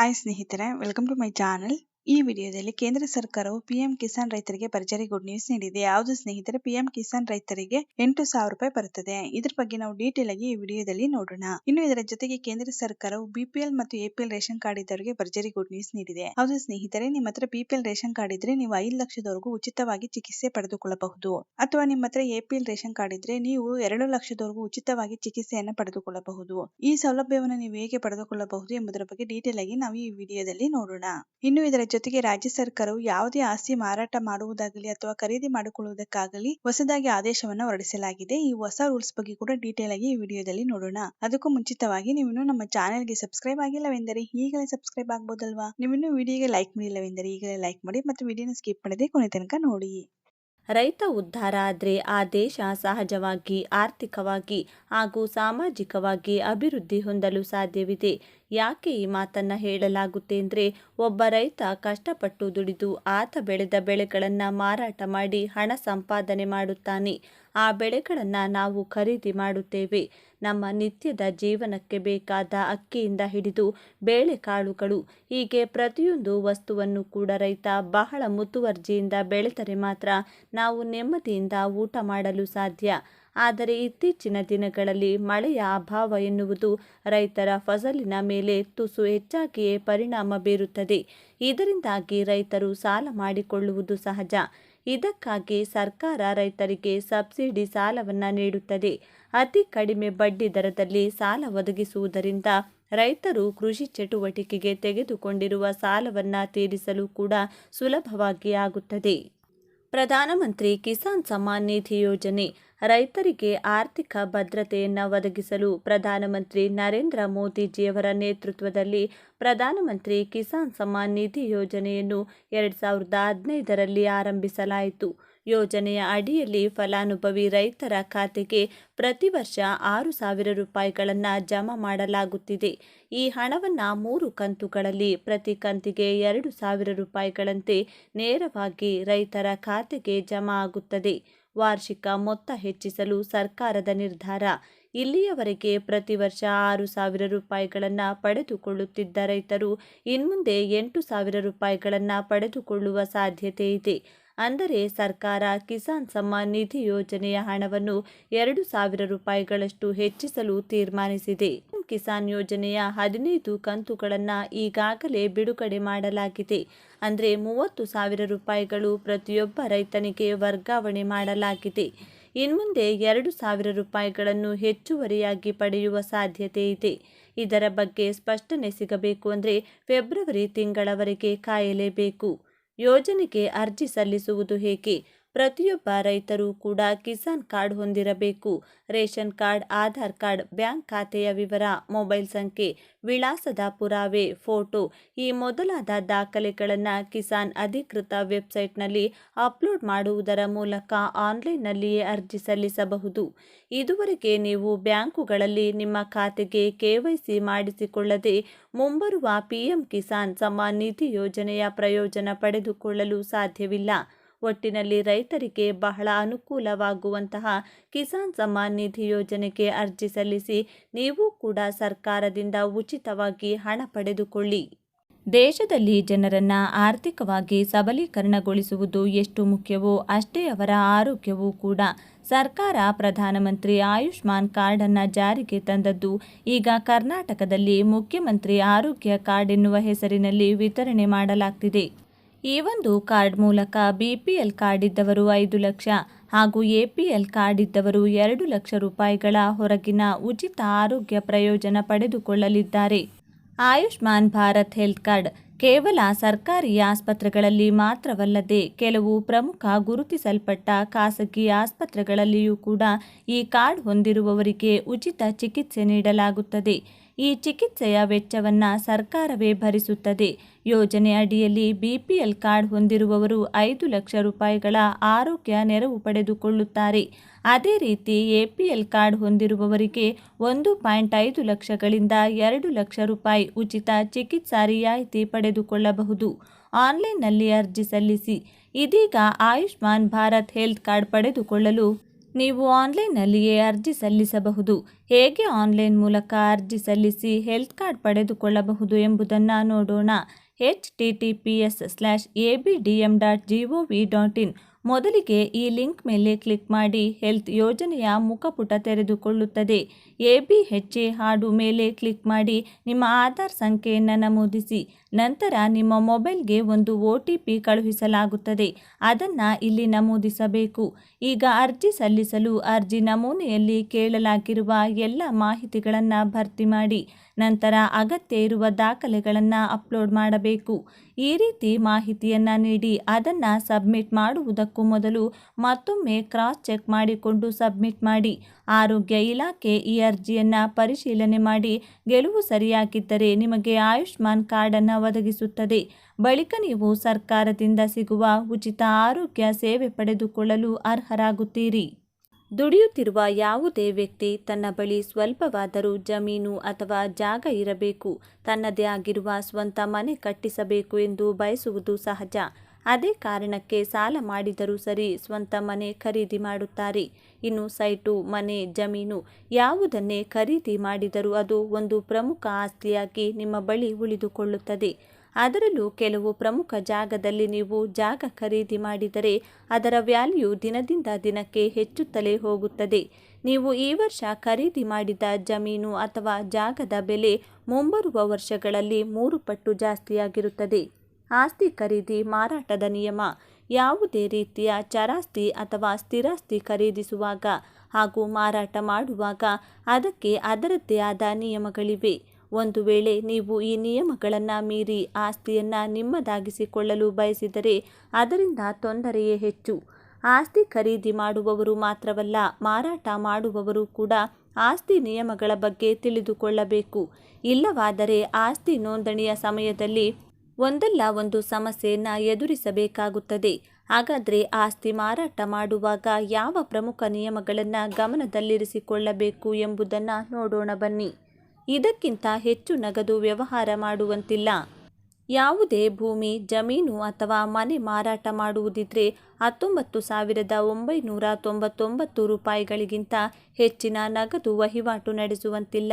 Hi ಸ್ನೇಹಿತರೆ welcome to my channel ಈ ವಿಡಿಯೋದಲ್ಲಿ ಕೇಂದ್ರ ಸರ್ಕಾರವು ಪಿಎಂ ಕಿಸಾನ್ ರೈತರಿಗೆ ಭರ್ಜರಿ ಗುಡ್ ನ್ಯೂಸ್ ನೀಡಿದೆ. ಯಾವುದು ಸ್ನೇಹಿತರೆ, ಪಿಎಂ ಕಿಸಾನ್ ರೈತರಿಗೆ ಎಂಟು ಸಾವಿರ ರೂಪಾಯಿ ಬರುತ್ತದೆ. ಇದ್ರ ಬಗ್ಗೆ ನಾವು ಡೀಟೇಲ್ ಆಗಿ ಈ ವಿಡಿಯೋದಲ್ಲಿ ನೋಡೋಣ. ಇನ್ನು ಇದರ ಜೊತೆಗೆ ಕೇಂದ್ರ ಸರ್ಕಾರವು ಬಿಪಿಎಲ್ ಮತ್ತು ಎಪಿಎಲ್ ರೇಷನ್ ಕಾರ್ಡ್ ಇದ್ದವರಿಗೆ ಭರ್ಜರಿ ಗುಡ್ ನ್ಯೂಸ್ ನೀಡಿದೆ. ಹೌದು ಸ್ನೇಹಿತರೆ, ನಿಮ್ಮ ಹತ್ರ ಬಿಪಿಎಲ್ ರೇಷನ್ ಕಾರ್ಡ್ ಇದ್ರೆ ನೀವು ಐದು ಲಕ್ಷದವರೆಗೂ ಉಚಿತವಾಗಿ ಚಿಕಿತ್ಸೆ ಪಡೆದುಕೊಳ್ಳಬಹುದು. ಅಥವಾ ನಿಮ್ಮ ಹತ್ರ ಎಪಿಎಲ್ ರೇಷನ್ ಕಾರ್ಡ್ ಇದ್ರೆ ನೀವು ಎರಡು ಲಕ್ಷದವರೆಗೂ ಉಚಿತವಾಗಿ ಚಿಕಿತ್ಸೆಯನ್ನು ಪಡೆದುಕೊಳ್ಳಬಹುದು. ಈ ಸೌಲಭ್ಯವನ್ನು ನೀವು ಹೇಗೆ ಪಡೆದುಕೊಳ್ಳಬಹುದು ಎಂಬುದರ ಬಗ್ಗೆ ಡೀಟೇಲ್ ಆಗಿ ನಾವು ಈ ವಿಡಿಯೋದಲ್ಲಿ ನೋಡೋಣ. ಇನ್ನು ಇದರ ಜೊತೆಗೆ ರಾಜ್ಯ ಸರ್ಕಾರವು ಯಾವುದೇ ಆಸ್ತಿ ಮಾರಾಟ ಮಾಡುವುದಾಗಲಿ ಅಥವಾ ಖರೀದಿ ಮಾಡಿಕೊಳ್ಳುವುದಕ್ಕಾಗಲಿ ಹೊಸದಾಗಿ ಆದೇಶವನ್ನು ಹೊರಡಿಸಲಾಗಿದೆ. ಈ ಹೊಸ ರೂಲ್ಸ್ ಬಗ್ಗೆ ಕೂಡ ಡೀಟೇಲ್ ಆಗಿ ಈ ವಿಡಿಯೋದಲ್ಲಿ ನೋಡೋಣ. ಅದಕ್ಕೂ ಮುಂಚಿತವಾಗಿ ನೀವು ನಮ್ಮ ನಮ್ಮ ಚಾನೆಲ್ಗೆ ಸಬ್ಸ್ಕ್ರೈಬ್ ಆಗಿಲ್ಲವೆಂದರೆ ಈಗಲೇ ಸಬ್ಸ್ಕ್ರೈಬ್ ಆಗ್ಬೋದಲ್ವಾ? ನೀವು ವಿಡಿಯೋಗೆ ಲೈಕ್ ಮಾಡಿಲ್ಲವೆಂದರೆ ಈಗಲೇ ಲೈಕ್ ಮಾಡಿ ಮತ್ತು ವಿಡಿಯೋನ ಸ್ಕಿಪ್ ಮಾಡದೆ ಕೊನೆ ತನಕ ನೋಡಿ. ರೈತ ಉದ್ಧಾರ ಆದರೆ ಆ ದೇಶ ಸಹಜವಾಗಿ, ಆರ್ಥಿಕವಾಗಿ ಹಾಗೂ ಸಾಮಾಜಿಕವಾಗಿ ಅಭಿವೃದ್ಧಿ ಹೊಂದಲು ಸಾಧ್ಯವಿದೆ. ಯಾಕೆ ಈ ಮಾತನ್ನು ಹೇಳಲಾಗುತ್ತೆ ಅಂದರೆ ಒಬ್ಬ ರೈತ ಕಷ್ಟಪಟ್ಟು ದುಡಿದು ಆತ ಬೆಳೆದ ಬೆಳೆಗಳನ್ನು ಮಾರಾಟ ಮಾಡಿ ಹಣ ಸಂಪಾದನೆ ಮಾಡುತ್ತಾನೆ. ಆ ಬೆಳೆಗಳನ್ನು ನಾವು ಖರೀದಿ ಮಾಡುತ್ತೇವೆ. ನಮ್ಮ ನಿತ್ಯದ ಜೀವನಕ್ಕೆ ಬೇಕಾದ ಅಕ್ಕಿಯಿಂದ ಹಿಡಿದು ಬೇಳೆಕಾಳುಗಳು. ಹೀಗೆ ಪ್ರತಿಯೊಂದು ವಸ್ತುವನ್ನು ಕೂಡ ರೈತ ಬಹಳ ಮುತುವರ್ಜಿಯಿಂದ ಬೆಳೆದರೆ ಮಾತ್ರ ನಾವು ನೆಮ್ಮದಿಯಿಂದ ಊಟ ಮಾಡಲು ಸಾಧ್ಯ. ಆದರೆ ಇತ್ತೀಚಿನ ದಿನಗಳಲ್ಲಿ ಮಳೆಯ ಅಭಾವ ಎನ್ನುವುದು ರೈತರ ಫಸಲಿನ ಮೇಲೆ ತುಸು ಹೆಚ್ಚಾಗಿಯೇ ಪರಿಣಾಮ ಬೀರುತ್ತದೆ. ಇದರಿಂದಾಗಿ ರೈತರು ಸಾಲ ಮಾಡಿಕೊಳ್ಳುವುದು ಸಹಜ. ಇದಕ್ಕಾಗಿ ಸರ್ಕಾರ ರೈತರಿಗೆ ಸಬ್ಸಿಡಿ ಸಾಲವನ್ನು ನೀಡುತ್ತದೆ. ಅತಿ ಕಡಿಮೆ ಬಡ್ಡಿ ದರದಲ್ಲಿ ಸಾಲ ಒದಗಿಸುವುದರಿಂದ ರೈತರು ಕೃಷಿ ಚಟುವಟಿಕೆಗೆ ತೆಗೆದುಕೊಂಡಿರುವ ಸಾಲವನ್ನು ತೀರಿಸಲು ಕೂಡ ಸುಲಭವಾಗಿ ಆಗುತ್ತದೆ. ಪ್ರಧಾನಮಂತ್ರಿ ಕಿಸಾನ್ ಸಮ್ಮಾನ್ ನಿಧಿ ಯೋಜನೆ ರೈತರಿಗೆ ಆರ್ಥಿಕ ಭದ್ರತೆಯನ್ನು ಒದಗಿಸಲು ಪ್ರಧಾನಮಂತ್ರಿ ನರೇಂದ್ರ ಮೋದಿಜಿಯವರ ನೇತೃತ್ವದಲ್ಲಿ ಪ್ರಧಾನಮಂತ್ರಿ ಕಿಸಾನ್ ಸಮ್ಮಾನ್ ನಿಧಿ ಯೋಜನೆಯನ್ನು ಎರಡು ಸಾವಿರದ ಹದಿನೈದರಲ್ಲಿ ಆರಂಭಿಸಲಾಯಿತು. ಯೋಜನೆಯ ಅಡಿಯಲ್ಲಿ ಫಲಾನುಭವಿ ರೈತರ ಖಾತೆಗೆ ಪ್ರತಿ ವರ್ಷ ಆರು ಸಾವಿರ ರೂಪಾಯಿಗಳನ್ನು ಜಮಾ ಮಾಡಲಾಗುತ್ತಿದೆ. ಈ ಹಣವನ್ನು ಮೂರು ಕಂತುಗಳಲ್ಲಿ ಪ್ರತಿ ಕಂತಿಗೆ ಎರಡು ಸಾವಿರ ರೂಪಾಯಿಗಳಂತೆ ನೇರವಾಗಿ ರೈತರ ಖಾತೆಗೆ ಜಮಾ ಆಗುತ್ತದೆ. ವಾರ್ಷಿಕ ಮೊತ್ತ ಹೆಚ್ಚಿಸಲು ಸರ್ಕಾರದ ನಿರ್ಧಾರ. ಇಲ್ಲಿಯವರೆಗೆ ಪ್ರತಿ ವರ್ಷ ಆರು ಸಾವಿರ ರೂಪಾಯಿಗಳನ್ನು ಪಡೆದುಕೊಳ್ಳುತ್ತಿದ್ದ ರೈತರು ಇನ್ಮುಂದೆ ಎಂಟು ಸಾವಿರ ರೂಪಾಯಿಗಳನ್ನು ಪಡೆದುಕೊಳ್ಳುವ ಸಾಧ್ಯತೆ ಇದೆ. ಅಂದರೆ ಸರ್ಕಾರ ಕಿಸಾನ್ ಸಮ್ಮಾನ್ ನಿಧಿ ಯೋಜನೆಯ ಹಣವನ್ನು ಎರಡು ಸಾವಿರ ರೂಪಾಯಿಗಳಷ್ಟು ಹೆಚ್ಚಿಸಲು ತೀರ್ಮಾನಿಸಿದೆ. ಕಿಸಾನ್ ಯೋಜನೆಯ ಹದಿನೈದು ಕಂತುಗಳನ್ನು ಈಗಾಗಲೇ ಬಿಡುಗಡೆ ಮಾಡಲಾಗಿದೆ. ಅಂದರೆ ಮೂವತ್ತು ಸಾವಿರ ರೂಪಾಯಿಗಳು ಪ್ರತಿಯೊಬ್ಬ ರೈತನಿಗೆ ವರ್ಗಾವಣೆ ಮಾಡಲಾಗಿದೆ. ಇನ್ಮುಂದೆ ಎರಡು ಸಾವಿರ ರೂಪಾಯಿಗಳನ್ನು ಹೆಚ್ಚುವರಿಯಾಗಿ ಪಡೆಯುವ ಸಾಧ್ಯತೆ ಇದೆ. ಇದರ ಬಗ್ಗೆ ಸ್ಪಷ್ಟನೆ ಸಿಗಬೇಕು ಅಂದರೆ ಫೆಬ್ರವರಿ ತಿಂಗಳವರೆಗೆ ಕಾಯಲೇಬೇಕು. ಯೋಜನೆಗೆ ಅರ್ಜಿ ಸಲ್ಲಿಸುವುದು ಹೇಗೆ? ಪ್ರತಿಯೊಬ್ಬ ರೈತರು ಕೂಡ ಕಿಸಾನ್ ಕಾರ್ಡ್ ಹೊಂದಿರಬೇಕು. Ration card, Aadhaar card, bank ಖಾತೆಯ ವಿವರ, ಮೊಬೈಲ್ ಸಂಖ್ಯೆ, ವಿಳಾಸದ ಪುರಾವೆ, ಫೋಟೋ ಈ ಮೊದಲಾದ ದಾಖಲೆಗಳನ್ನು ಕಿಸಾನ್ ಅಧಿಕೃತ ವೆಬ್ಸೈಟ್ನಲ್ಲಿ ಅಪ್ಲೋಡ್ ಮಾಡುವುದರ ಮೂಲಕ ಆನ್ಲೈನ್ನಲ್ಲಿಯೇ ಅರ್ಜಿ ಸಲ್ಲಿಸಬಹುದು. ಇದುವರೆಗೆ ನೀವು ಬ್ಯಾಂಕುಗಳಲ್ಲಿ ನಿಮ್ಮ ಖಾತೆಗೆ ಕೆವೈಸಿ ಮಾಡಿಸಿಕೊಳ್ಳದೆ ಮುಂಬರುವ ಪಿಎಂ ಕಿಸಾನ್ ಸಮ್ಮಾನ್ ನಿಧಿ ಯೋಜನೆಯ ಪ್ರಯೋಜನ ಪಡೆದುಕೊಳ್ಳಲು ಸಾಧ್ಯವಿಲ್ಲ. ಒಟ್ಟಿನಲ್ಲಿ ರೈತರಿಗೆ ಬಹಳ ಅನುಕೂಲವಾಗುವಂತಹ ಕಿಸಾನ್ ಸಮ್ಮಾನ್ ನಿಧಿ ಯೋಜನೆಗೆ ಅರ್ಜಿ ಸಲ್ಲಿಸಿ ನೀವು ಕೂಡ ಸರ್ಕಾರದಿಂದ ಉಚಿತವಾಗಿ ಹಣ ಪಡೆದುಕೊಳ್ಳಿ. ದೇಶದಲ್ಲಿ ಜನರನ್ನು ಆರ್ಥಿಕವಾಗಿ ಸಬಲೀಕರಣಗೊಳಿಸುವುದು ಎಷ್ಟು ಮುಖ್ಯವೋ ಅಷ್ಟೇ ಅವರ ಆರೋಗ್ಯವೂ ಕೂಡ. ಸರ್ಕಾರ ಪ್ರಧಾನಮಂತ್ರಿ ಆಯುಷ್ಮಾನ್ ಕಾರ್ಡನ್ನು ಜಾರಿಗೆ ತಂದದ್ದು ಈಗ ಕರ್ನಾಟಕದಲ್ಲಿ ಮುಖ್ಯಮಂತ್ರಿ ಆರೋಗ್ಯ ಕಾರ್ಡ್ ಎನ್ನುವ ಹೆಸರಿನಲ್ಲಿ ವಿತರಣೆ ಮಾಡಲಾಗ್ತಿದೆ. ಈ ಒಂದು ಕಾರ್ಡ್ ಮೂಲಕ ಬಿಪಿಎಲ್ ಕಾರ್ಡ್ ಇದ್ದವರು ಐದು ಲಕ್ಷ ಹಾಗೂ ಎಪಿಎಲ್ ಕಾರ್ಡ್ ಇದ್ದವರು ಎರಡು ಲಕ್ಷ ರೂಪಾಯಿಗಳ ಹೊರಗಿನ ಉಚಿತ ಆರೋಗ್ಯ ಪ್ರಯೋಜನ ಪಡೆದುಕೊಳ್ಳಲಿದ್ದಾರೆ. ಆಯುಷ್ಮಾನ್ ಭಾರತ್ ಹೆಲ್ತ್ ಕಾರ್ಡ್ ಕೇವಲ ಸರ್ಕಾರಿ ಆಸ್ಪತ್ರೆಗಳಲ್ಲಿ ಮಾತ್ರವಲ್ಲದೆ ಕೆಲವು ಪ್ರಮುಖ ಗುರುತಿಸಲ್ಪಟ್ಟ ಖಾಸಗಿ ಆಸ್ಪತ್ರೆಗಳಲ್ಲಿಯೂ ಕೂಡ ಈ ಕಾರ್ಡ್ ಹೊಂದಿರುವವರಿಗೆ ಉಚಿತ ಚಿಕಿತ್ಸೆ ನೀಡಲಾಗುತ್ತದೆ. ಈ ಚಿಕಿತ್ಸೆಯ ವೆಚ್ಚವನ್ನು ಸರ್ಕಾರವೇ ಭರಿಸುತ್ತದೆ. ಯೋಜನೆ ಅಡಿಯಲ್ಲಿ ಬಿಪಿಎಲ್ ಕಾರ್ಡ್ ಹೊಂದಿರುವವರು ಐದು ಲಕ್ಷ ರೂಪಾಯಿಗಳ ಆರೋಗ್ಯ ನೆರವು ಪಡೆದುಕೊಳ್ಳುತ್ತಾರೆ. ಅದೇ ರೀತಿ ಎಪಿಎಲ್ ಕಾರ್ಡ್ ಹೊಂದಿರುವವರಿಗೆ ಒಂದು ಪಾಯಿಂಟ್ ಐದು ಲಕ್ಷಗಳಿಂದ ಎರಡು ಲಕ್ಷ ರೂಪಾಯಿ ಉಚಿತ ಚಿಕಿತ್ಸಾ ರಿಯಾಯಿತಿ ಪಡೆದುಕೊಳ್ಳಬಹುದು. ಆನ್ಲೈನ್ನಲ್ಲಿ ಅರ್ಜಿ ಸಲ್ಲಿಸಿ. ಇದೀಗ ಆಯುಷ್ಮಾನ್ ಭಾರತ್ ಹೆಲ್ತ್ ಕಾರ್ಡ್ ಪಡೆದುಕೊಳ್ಳಲು ನೀವು ಆನ್ಲೈನ್ನಲ್ಲಿಯೇ ಅರ್ಜಿ ಸಲ್ಲಿಸಬಹುದು. ಹೇಗೆ ಆನ್ಲೈನ್ ಮೂಲಕ ಅರ್ಜಿ ಸಲ್ಲಿಸಿ ಹೆಲ್ತ್ ಕಾರ್ಡ್ ಪಡೆದುಕೊಳ್ಳಬಹುದು ಎಂಬುದನ್ನು ನೋಡೋಣ. H T T P S slash A B D M dot G O V dot in ಮೊದಲಿಗೆ ಈ ಲಿಂಕ್ ಮೇಲೆ ಕ್ಲಿಕ್ ಮಾಡಿ ಹೆಲ್ತ್ ಯೋಜನೆಯ ಮುಖಪುಟ ತೆರೆದುಕೊಳ್ಳುತ್ತದೆ. ಎ ಬಿ ಎಚ್ ಹಾಡು ಮೇಲೆ ಕ್ಲಿಕ್ ಮಾಡಿ ನಿಮ್ಮ ಆಧಾರ್ ಸಂಖ್ಯೆಯನ್ನು ನಮೂದಿಸಿ. ನಂತರ ನಿಮ್ಮ ಮೊಬೈಲ್ಗೆ ಒಂದು ಒ ಟಿ ಪಿ ಕಳುಹಿಸಲಾಗುತ್ತದೆ. ಅದನ್ನು ಇಲ್ಲಿ ನಮೂದಿಸಬೇಕು. ಈಗ ಅರ್ಜಿ ಸಲ್ಲಿಸಲು ಅರ್ಜಿ ನಮೂನೆಯಲ್ಲಿ ಕೇಳಲಾಗಿರುವ ಎಲ್ಲ ಮಾಹಿತಿಗಳನ್ನು ಭರ್ತಿ ಮಾಡಿ. ನಂತರ ಅಗತ್ಯ ಇರುವ ದಾಖಲೆಗಳನ್ನು ಅಪ್ಲೋಡ್ ಮಾಡಬೇಕು. ಈ ರೀತಿ ಮಾಹಿತಿಯನ್ನು ನೀಡಿ ಅದನ್ನು ಸಬ್ಮಿಟ್ ಮಾಡುವುದಕ್ಕೂ ಮೊದಲು ಮತ್ತೊಮ್ಮೆ ಕ್ರಾಸ್ ಚೆಕ್ ಮಾಡಿಕೊಂಡು ಸಬ್ಮಿಟ್ ಮಾಡಿ. ಆರೋಗ್ಯ ಇಲಾಖೆ ಈ ಅರ್ಜಿಯನ್ನು ಪರಿಶೀಲನೆ ಮಾಡಿ. ಗೆಲುವು ಸರಿಯಾಗಿದ್ದರೆ ನಿಮಗೆ ಆಯುಷ್ಮಾನ್ ಕಾರ್ಡನ್ನು ಒದಗಿಸುತ್ತದೆ. ಬಳಿಕ ನೀವು ಸರ್ಕಾರದಿಂದ ಸಿಗುವ ಉಚಿತ ಆರೋಗ್ಯ ಸೇವೆ ಪಡೆದುಕೊಳ್ಳಲು ಅರ್ಹರಾಗುತ್ತೀರಿ. ದುಡಿಯುತ್ತಿರುವ ಯಾವುದೇ ವ್ಯಕ್ತಿ ತನ್ನ ಬಳಿ ಸ್ವಲ್ಪವಾದರೂ ಜಮೀನು ಅಥವಾ ಜಾಗ ಇರಬೇಕು. ತನ್ನದೇ ಆಗಿರುವ ಸ್ವಂತ ಮನೆ ಕಟ್ಟಿಸಬೇಕು ಎಂದು ಬಯಸುವುದು ಸಹಜ. ಅದೇ ಕಾರಣಕ್ಕೆ ಸಾಲ ಮಾಡಿದರೂ ಸರಿ ಸ್ವಂತ ಮನೆ ಖರೀದಿ ಮಾಡುತ್ತಾರೆ. ಇನ್ನು ಸೈಟು, ಮನೆ, ಜಮೀನು ಯಾವುದನ್ನೇ ಖರೀದಿ ಮಾಡಿದರೂ ಅದು ಒಂದು ಪ್ರಮುಖ ಆಸ್ತಿಯಾಗಿ ನಿಮ್ಮ ಬಳಿ ಉಳಿದುಕೊಳ್ಳುತ್ತದೆ. ಅದರಲ್ಲೂ ಕೆಲವು ಪ್ರಮುಖ ಜಾಗದಲ್ಲಿ ನೀವು ಜಾಗ ಖರೀದಿ ಮಾಡಿದರೆ ಅದರ ವ್ಯಾಲ್ಯೂ ದಿನದಿಂದ ದಿನಕ್ಕೆ ಹೆಚ್ಚುತ್ತಲೇ ಹೋಗುತ್ತದೆ. ನೀವು ಈ ವರ್ಷ ಖರೀದಿ ಮಾಡಿದ ಜಮೀನು ಅಥವಾ ಜಾಗದ ಬೆಲೆ ಮುಂಬರುವ ವರ್ಷಗಳಲ್ಲಿ ಮೂರು ಪಟ್ಟು ಜಾಸ್ತಿಯಾಗಿರುತ್ತದೆ. ಆಸ್ತಿ ಖರೀದಿ ಮಾರಾಟದ ನಿಯಮ. ಯಾವುದೇ ರೀತಿಯ ಚರಾಸ್ತಿ ಅಥವಾ ಸ್ಥಿರಾಸ್ತಿ ಖರೀದಿಸುವಾಗ ಹಾಗೂ ಮಾರಾಟ ಮಾಡುವಾಗ ಅದಕ್ಕೆ ಅದರದ್ದೇ ಆದ ನಿಯಮಗಳಿವೆ. ಒಂದು ವೇಳೆ ನೀವು ಈ ನಿಯಮಗಳನ್ನು ಮೀರಿ ಆಸ್ತಿಯನ್ನು ನಿಮ್ಮದಾಗಿಸಿಕೊಳ್ಳಲು ಬಯಸಿದರೆ ಅದರಿಂದ ತೊಂದರೆಯೇ ಹೆಚ್ಚು. ಆಸ್ತಿ ಖರೀದಿ ಮಾಡುವವರು ಮಾತ್ರವಲ್ಲ, ಮಾರಾಟ ಮಾಡುವವರು ಕೂಡ ಆಸ್ತಿ ನಿಯಮಗಳ ಬಗ್ಗೆ ತಿಳಿದುಕೊಳ್ಳಬೇಕು. ಇಲ್ಲವಾದರೆ ಆಸ್ತಿ ನೋಂದಣಿಯ ಸಮಯದಲ್ಲಿ ಒಂದಲ್ಲ ಒಂದು ಸಮಸ್ಯೆಯನ್ನು ಎದುರಿಸಬೇಕಾಗುತ್ತದೆ. ಹಾಗಾದರೆ ಆಸ್ತಿ ಮಾರಾಟ ಮಾಡುವಾಗ ಯಾವ ಪ್ರಮುಖ ನಿಯಮಗಳನ್ನು ಗಮನದಲ್ಲಿರಿಸಿಕೊಳ್ಳಬೇಕು ಎಂಬುದನ್ನು ನೋಡೋಣ ಬನ್ನಿ. ಇದಕ್ಕಿಂತ ಹೆಚ್ಚು ನಗದು ವ್ಯವಹಾರ ಮಾಡುವಂತಿಲ್ಲ. ಯಾವುದೇ ಭೂಮಿ, ಜಮೀನು ಅಥವಾ ಮನೆ ಮಾರಾಟ ಮಾಡುವುದಿದ್ರೆ ಹತ್ತೊಂಬತ್ತು ಸಾವಿರದ ಒಂಬೈನೂರ ತೊಂಬತ್ತೊಂಬತ್ತು ರೂಪಾಯಿಗಳಿಗಿಂತ ಹೆಚ್ಚಿನ ನಗದು ವಹಿವಾಟು ನಡೆಸುವಂತಿಲ್ಲ.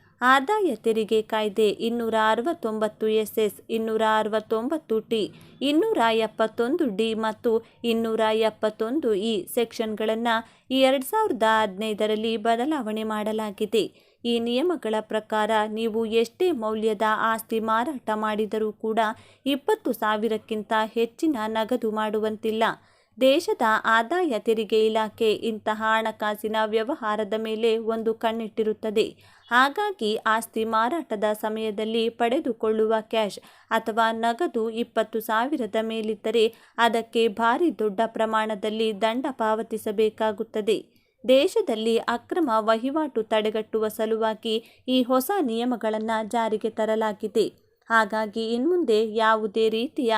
ಆದಾಯ ತೆರಿಗೆ ಕಾಯ್ದೆ ಇನ್ನೂರ ಅರವತ್ತೊಂಬತ್ತು ಎಸ್ ಎಸ್ ಇನ್ನೂರ ಅರವತ್ತೊಂಬತ್ತು ಟಿ, ಇನ್ನೂರ ಎಪ್ಪತ್ತೊಂದು ಡಿ ಮತ್ತು ಇನ್ನೂರ ಎಪ್ಪತ್ತೊಂದು ಇ ಸೆಕ್ಷನ್ಗಳನ್ನು ಎರಡು ಸಾವಿರದ ಹದಿನೈದರಲ್ಲಿ ಬದಲಾವಣೆ ಮಾಡಲಾಗಿದೆ. ಈ ನಿಯಮಗಳ ಪ್ರಕಾರ ನೀವು ಎಷ್ಟೇ ಮೌಲ್ಯದ ಆಸ್ತಿ ಮಾರಾಟ ಮಾಡಿದರೂ ಕೂಡ ಇಪ್ಪತ್ತು ಸಾವಿರಕ್ಕಿಂತ ಹೆಚ್ಚಿನ ನಗದು ಮಾಡುವಂತಿಲ್ಲ. ದೇಶದ ಆದಾಯ ತೆರಿಗೆ ಇಲಾಖೆ ಇಂತಹ ಹಣಕಾಸಿನ ವ್ಯವಹಾರದ ಮೇಲೆ ಒಂದು ಕಣ್ಣಿಟ್ಟಿರುತ್ತದೆ. ಹಾಗಾಗಿ ಆಸ್ತಿ ಮಾರಾಟದ ಸಮಯದಲ್ಲಿ ಪಡೆದುಕೊಳ್ಳುವ ಕ್ಯಾಶ್ ಅಥವಾ ನಗದು ಇಪ್ಪತ್ತು ಸಾವಿರದ ಮೇಲಿದ್ದರೆ ಅದಕ್ಕೆ ಭಾರಿ ದೊಡ್ಡ ಪ್ರಮಾಣದಲ್ಲಿ ದಂಡ ಪಾವತಿಸಬೇಕಾಗುತ್ತದೆ. ದೇಶದಲ್ಲಿ ಅಕ್ರಮ ವಹಿವಾಟು ತಡೆಗಟ್ಟುವ ಸಲುವಾಗಿ ಈ ಹೊಸ ನಿಯಮಗಳನ್ನು ಜಾರಿಗೆ ತರಲಾಗಿದೆ. ಹಾಗಾಗಿ ಇನ್ಮುಂದೆ ಯಾವುದೇ ರೀತಿಯ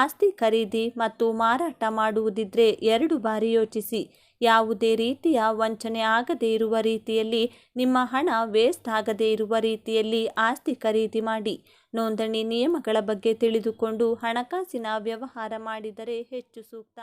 ಆಸ್ತಿ ಖರೀದಿ ಮತ್ತು ಮಾರಾಟ ಮಾಡುವುದಿದ್ರೆ ಎರಡು ಬಾರಿ ಯೋಚಿಸಿ. ಯಾವುದೇ ರೀತಿಯ ವಂಚನೆ ಆಗದೇ ಇರುವ ರೀತಿಯಲ್ಲಿ, ನಿಮ್ಮ ಹಣ ವೇಸ್ಟ್ ಆಗದೇ ಇರುವ ರೀತಿಯಲ್ಲಿ ಆಸ್ತಿ ಖರೀದಿ ಮಾಡಿ. ನೋಂದಣಿ ನಿಯಮಗಳ ಬಗ್ಗೆ ತಿಳಿದುಕೊಂಡು ಹಣಕಾಸಿನ ವ್ಯವಹಾರ ಮಾಡಿದರೆ ಹೆಚ್ಚು ಸೂಕ್ತ.